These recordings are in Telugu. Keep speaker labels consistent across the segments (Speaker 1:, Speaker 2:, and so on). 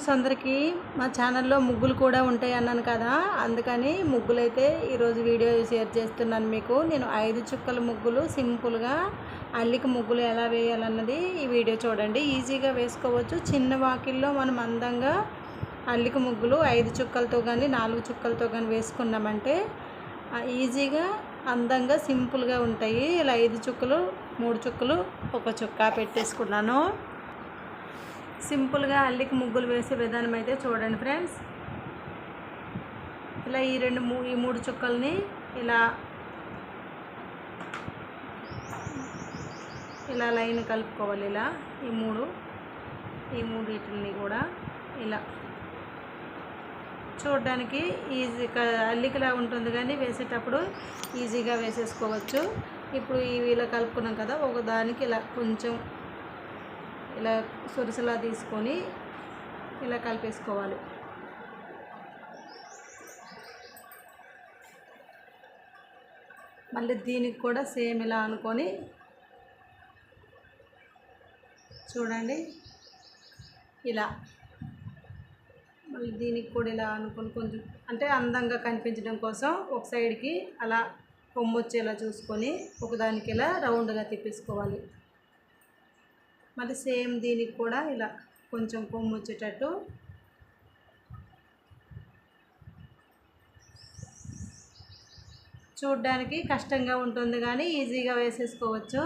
Speaker 1: ఫ్రెండ్స్ అందరికీ మా ఛానల్లో ముగ్గులు కూడా ఉంటాయి అన్నాను కదా అందుకని ముగ్గులు అయితే ఈరోజు వీడియో షేర్ చేస్తున్నాను మీకు. నేను ఐదు చుక్కల ముగ్గులు సింపుల్గా అల్లిక ముగ్గులు ఎలా వేయాలన్నది ఈ వీడియో చూడండి. ఈజీగా వేసుకోవచ్చు. చిన్న వాకిల్లో మనం అందంగా అల్లిక ముగ్గులు ఐదు చుక్కలతో కానీ నాలుగు చుక్కలతో కానీ వేసుకున్నామంటే ఈజీగా అందంగా సింపుల్గా ఉంటాయి. ఇలా ఐదు చుక్కలు మూడు చుక్కలు ఒక చుక్క పెట్టేసుకున్నాను. సింపుల్గా అల్లికి ముగ్గులు వేసే విధానం అయితే చూడండి ఫ్రెండ్స్. ఇలా ఈ రెండు మూ ఈ మూడు చుక్కల్ని ఇలా ఇలా లైన్ కలుపుకోవాలి ఇలా ఈ మూడు ఈ మూడు వీటిని కూడా ఇలా. చూడడానికి ఈజీ అల్లికలా ఉంటుంది కానీ వేసేటప్పుడు ఈజీగా వేసేసుకోవచ్చు. ఇప్పుడు ఇవి ఇలా కలుపుకున్నాం కదా ఒక దానికి ఇలా కొంచెం ఇలా సొరుసలా తీసుకొని ఇలా కలిపేసుకోవాలి. మళ్ళీ దీనికి కూడా సేమ్ ఇలా అనుకొని చూడండి. ఇలా మళ్ళీ దీనికి కూడా ఇలా అనుకొని కొంచెం అంటే అందంగా కనిపించడం కోసం ఒక సైడ్కి అలా కొమ్ము వచ్చేలా చూసుకొని ఒకదానికి ఇలా రౌండ్గా తిప్పేసుకోవాలి. మళ్ళీ సేమ్ దీనికి కూడా ఇలా కొంచెం కొమ్ము వచ్చేటట్టు. చూడ్డానికి కష్టంగా ఉంటుంది కానీ ఈజీగా వేసేసుకోవచ్చు.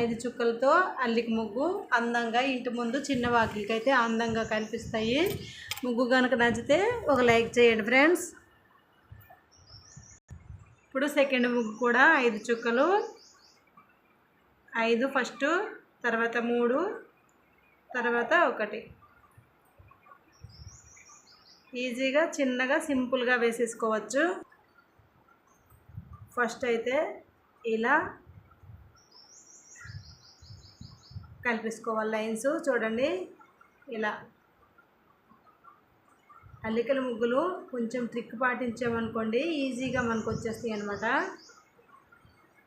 Speaker 1: ఐదు చుక్కలతో అల్లికి ముగ్గు అందంగా ఇంటి ముందు చిన్న వాకిలికి అయితే అందంగా కనిపిస్తాయి. ముగ్గు కనుక నచ్చితే ఒక లైక్ చేయండి ఫ్రెండ్స్. ఇప్పుడు సెకండ్ ముగ్గు కూడా ఐదు చుక్కలు. ఐదు ఫస్ట్ తర్వాత మూడు తర్వాత ఒకటి. ఈజీగా చిన్నగా సింపుల్గా వేసేసుకోవచ్చు. ఫస్ట్ అయితే ఇలా కలిపేసుకోవాలి లైన్స్. చూడండి ఇలా. అల్లికల ముగ్గులు కొంచెం ట్రిక్ పాటించామనుకోండి ఈజీగా మనకు వచ్చేస్తాయి అన్నమాట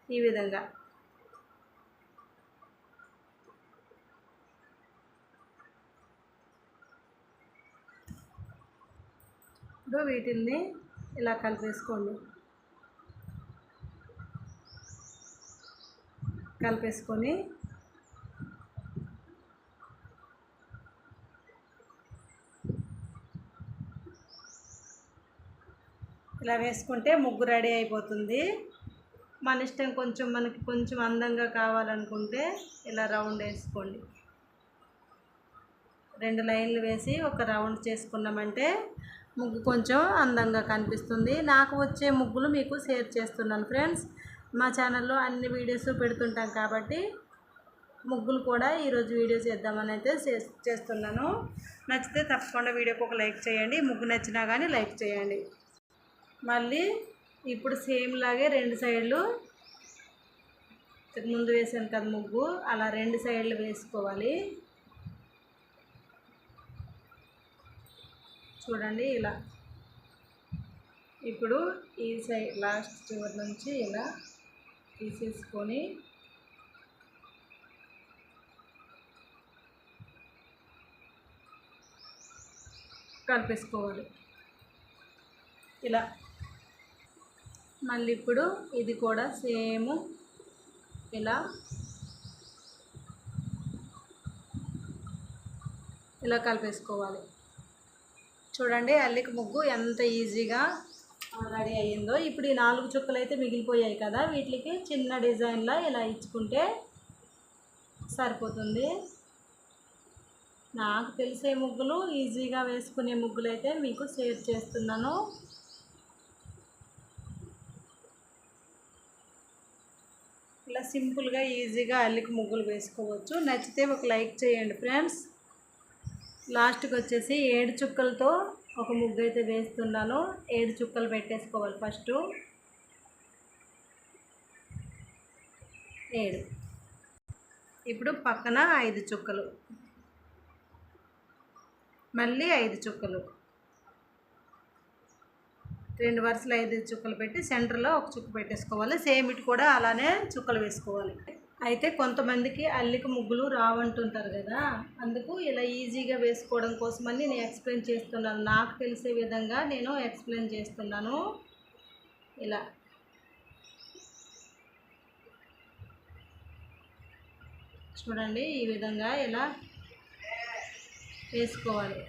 Speaker 1: ఈ విధంగా. ఇప్పుడు వీటిల్ని ఇలా కలిపేసుకోండి. కలిపేసుకొని ఇలా వేసుకుంటే ముగ్గు రెడీ అయిపోతుంది. మన ఇష్టం కొంచెం మనకి కొంచెం అందంగా కావాలనుకుంటే ఇలా రౌండ్ వేసుకోండి. రెండు లైన్లు వేసి ఒక రౌండ్ చేసుకున్నామంటే ముగ్గు కొంచెం అందంగా కనిపిస్తుంది. నాకు వచ్చే ముగ్గులు మీకు షేర్ చేస్తున్నాను ఫ్రెండ్స్. మా ఛానల్లో అన్ని వీడియోస్ పెడుతుంటాం కాబట్టి ముగ్గులు కూడా ఈరోజు వీడియో చేద్దామని అయితే చేస్తున్నాను. నచ్చితే తప్పకుండా వీడియోకి ఒక లైక్ చేయండి. ముగ్గు నచ్చినా కానీ లైక్ చేయండి. మళ్ళీ ఇప్పుడు సేమ్ లాగే రెండు సైడ్లు ముందు వేసాను కదా ముగ్గు. అలా రెండు సైడ్లు వేసుకోవాలి. చూడండి ఇలా. ఇప్పుడు ఈ సైడ్ లాస్ట్ చివరి నుంచి ఇలా తీసేసుకొని కలిపేసుకోవాలి. ఇలా. మళ్ళీ ఇప్పుడు ఇది కూడా సేమ్. ఇలా. ఇలా కలిపేసుకోవాలి. చూడండి అల్లిక ముగ్గు ఎంత ఈజీగా రెడీ అయ్యిందో. ఇప్పుడు ఈ నాలుగు చుక్కలు అయితే మిగిలిపోయాయి కదా వీటికి చిన్న డిజైన్లో ఇలా ఇచ్చుకుంటే సరిపోతుంది. నాకు తెలిసే ముగ్గులు ఈజీగా వేసుకునే ముగ్గులు అయితే మీకు షేర్ చేస్తున్నాను. ఇలా సింపుల్గా ఈజీగా అల్లిక ముగ్గులు వేసుకోవచ్చు. నచ్చితే ఒక లైక్ చేయండి ఫ్రెండ్స్. లాస్ట్కి వచ్చేసి ఏడు చుక్కలతో ఒక ముగ్గు అయితే వేస్తున్నాను. ఏడు చుక్కలు పెట్టేసుకోవాలి ఫస్ట్. ఏడు. ఇప్పుడు పక్కన ఐదు చుక్కలు. మళ్ళీ ఐదు చుక్కలు. రెండు వరుసలు ఐదు చుక్కలు పెట్టి సెంటర్లో ఒక చుక్క పెట్టేసుకోవాలి. సేమ్ ఇటు కూడా అలానే చుక్కలు వేసుకోవాలి. అయితే కొంతమందికి అల్లిక ముగ్గులు రావంటుంటారు కదా. అందుకు ఇలా ఈజీగా వేసుకోవడం కోసమని నేను ఎక్స్ప్లెయిన్ చేస్తున్నాను. నాకు తెలిసే విధంగా నేను ఎక్స్ప్లెయిన్ చేస్తున్నాను. ఇలా. చూడండి ఈ విధంగా ఇలా వేసుకోవాలి.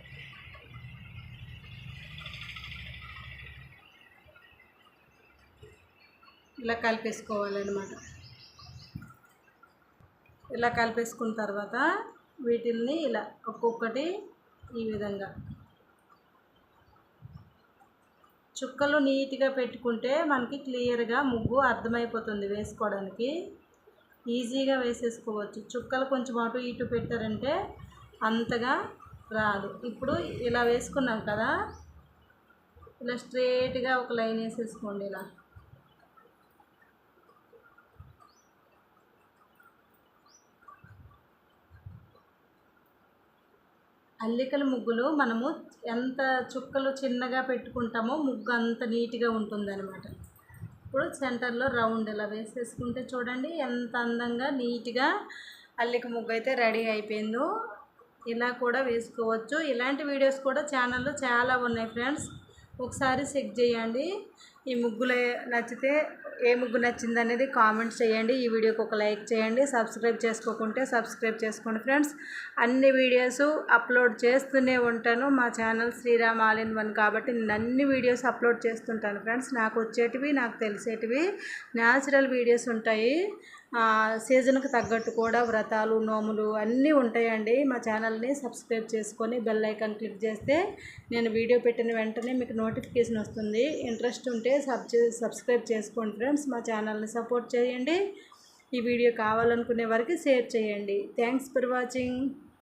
Speaker 1: ఇలా కలిపేసుకోవాలన్నమాట. ఇలా కలిపేసుకున్న తర్వాత వీటిల్ని ఇలా ఒక్కొక్కటి ఈ విధంగా. చుక్కలు నీట్గా పెట్టుకుంటే మనకి క్లియర్గా ముగ్గు అర్థమైపోతుంది వేసుకోవడానికి. ఈజీగా వేసేసుకోవచ్చు. చుక్కలు కొంచెం అటు ఇటు పెట్టారంటే అంతగా రాదు. ఇప్పుడు ఇలా వేసుకున్నాం కదా ఇలా స్ట్రేట్గా ఒక లైన్ వేసేసుకోండి ఇలా. అల్లికల ముగ్గులు మనము ఎంత చుక్కలు చిన్నగా పెట్టుకుంటామో ముగ్గు అంత నీట్గా ఉంటుందన్నమాట. ఇప్పుడు సెంటర్లో రౌండ్ ఇలా వేసేసుకుంటే చూడండి ఎంత అందంగా నీట్గా అల్లిక ముగ్గు అయితే రెడీ అయిపోయిందో. ఇలా కూడా వేసుకోవచ్చు. ఇలాంటి వీడియోస్ కూడా ఛానల్లో చాలా ఉన్నాయి ఫ్రెండ్స్. ఒకసారి చెక్ చేయండి. ఈ ముగ్గులు నచ్చితే ఏ ముగ్గు నచ్చింది అనేది కామెంట్స్ చేయండి. ఈ వీడియోకి ఒక లైక్ చేయండి. సబ్స్క్రైబ్ చేసుకోకుంటే సబ్స్క్రైబ్ చేసుకోండి ఫ్రెండ్స్. అన్ని వీడియోస్ అప్లోడ్ చేస్తూనే ఉంటాను. మా channel Sriram all in one కాబట్టి నేను అన్ని వీడియోస్ అప్లోడ్ చేస్తుంటాను ఫ్రెండ్స్. నాకు వచ్చేటివి నాకు తెలిసేటివి న్యాచురల్ వీడియోస్ ఉంటాయి. సీజన్కి తగ్గట్టు కూడా వ్రతాలు నోములు అన్నీ ఉంటాయండి. మా ఛానల్ని సబ్స్క్రైబ్ చేసుకొని బెల్ ఐకాన్ క్లిక్ చేస్తే నేను వీడియో పెట్టిన వెంటనే మీకు నోటిఫికేషన్ వస్తుంది. ఇంట్రెస్ట్ ఉంటే సబ్ సబ్స్క్రైబ్ చేసుకోండి ఫ్రెండ్స్. మా ఛానల్ని సపోర్ట్ చేయండి. ఈ వీడియో కావాలనుకునే వారికి షేర్ చేయండి. Thanks for watching.